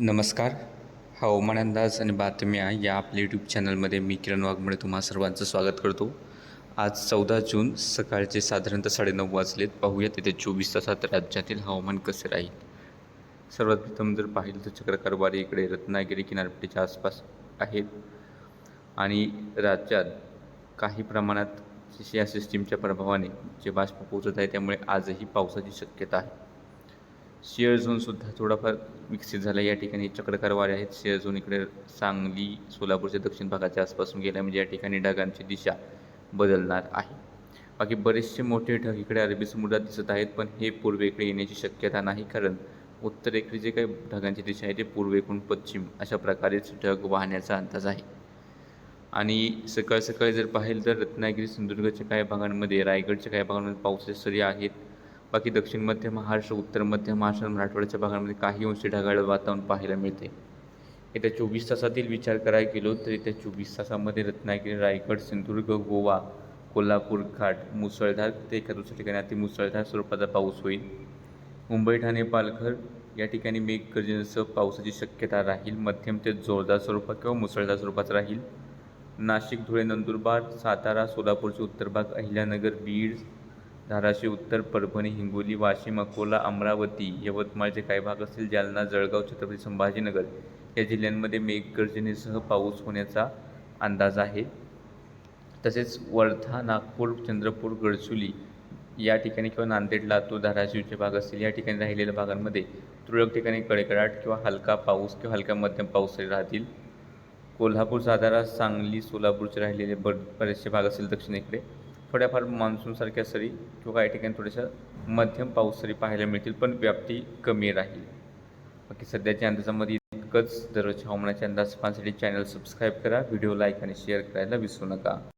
नमस्कार. हवामान अंदाज आणि बातम्या या आपल्या यूट्यूब चॅनलमध्ये मी किरण वाघमुळे तुम्हा सर्वांचं स्वागत करतो. आज चौदा जून सकाळचे साधारणतः साडेनऊ वाजलेत. पाहूयात येत्या चोवीस तासात राज्यातील हवामान कसे राहील. सर्वात प्रथम जर पाहिलं तर चक्रकारवारी इकडे रत्नागिरी किनारपट्टीच्या आसपास आहेत. आणि राज्यात काही प्रमाणात या सिस्टीमच्या प्रभावाने जे बाष्प पोहोचत आहे त्यामुळे आजही पावसाची शक्यता आहे. शेअर झोनसुद्धा थोडाफार विकसित झाला. या ठिकाणी चक्रकार वारे आहेत. शेअर झोन इकडे सांगली सोलापूरच्या दक्षिण भागाच्या आसपासून गेल्या म्हणजे या ठिकाणी ढगांची दिशा बदलणार आहे. बाकी बरेचसे मोठे ढग इकडे अरबी समुद्रात दिसत आहेत पण हे पूर्वेकडे येण्याची शक्यता नाही. कारण उत्तरेकडे जे काही ढगांची दिशा आहे ते पूर्वेकडून पश्चिम अशा प्रकारेच ढग वाहण्याचा अंदाज आहे. आणि सकाळ सकाळी जर पाहिलं तर रत्नागिरी सिंधुदुर्गच्या काही भागांमध्ये रायगडच्या काही भागांमध्ये पावसाच्या सरी आहेत. बाकी दक्षिण मध्य महाराष्ट्र उत्तर मध्य महाराष्ट्र मराठवाड्याच्या भागांमध्ये काही अंशी ढगाळ वातावरण पाहायला मिळते. येत्या चोवीस तासातील विचार करायला गेलो तर येत्या चोवीस तासामध्ये रत्नागिरी रायगड सिंधुदुर्ग गोवा कोल्हापूर घाट मुसळधार ते एका दुसऱ्या ठिकाणी अति मुसळधार स्वरूपाचा पाऊस होईल. मुंबई ठाणे पालघर या ठिकाणी मेघगर्जनेसह पावसाची शक्यता राहील. मध्यम ते जोरदार स्वरूपात किंवा मुसळधार स्वरूपात राहील. नाशिक धुळे नंदुरबार सातारा सोलापूरचे उत्तर भाग अहिल्यानगर बीड धाराशिव उत्तर परभणी हिंगोली वाशिम अकोला अमरावती यवतमाळचे काही भाग असतील जालना जळगाव छत्रपती संभाजीनगर या जिल्ह्यांमध्ये मेघगर्जनेसह पाऊस होण्याचा अंदाज आहे. तसेच वर्धा नागपूर चंद्रपूर गडचुली या ठिकाणी किंवा नांदेड लातूर धाराशिवचे भाग असतील या ठिकाणी राहिलेल्या भागांमध्ये तुरळक ठिकाणी कडकडाट किंवा हलका पाऊस किंवा हलका मध्यम पाऊस राहतील. कोल्हापूर सातारा सांगली सोलापूरचे राहिलेले ब बरेचसे भाग असतील दक्षिणेकडे. थोड्याफार मान्सूनसारख्या सरी किंवा काही ठिकाणी थोड्याशा मध्यम पाऊस सरी पाहायला मिळतील पण व्याप्ती कमी राहील. बाकी सध्याच्या अंदाजामध्ये इतकंच दररोजच्या हवामानाच्या अंदाज पाहण्यासाठी चॅनल सबस्क्राईब करा व्हिडिओ लाईक आणि शेअर करायला विसरू नका.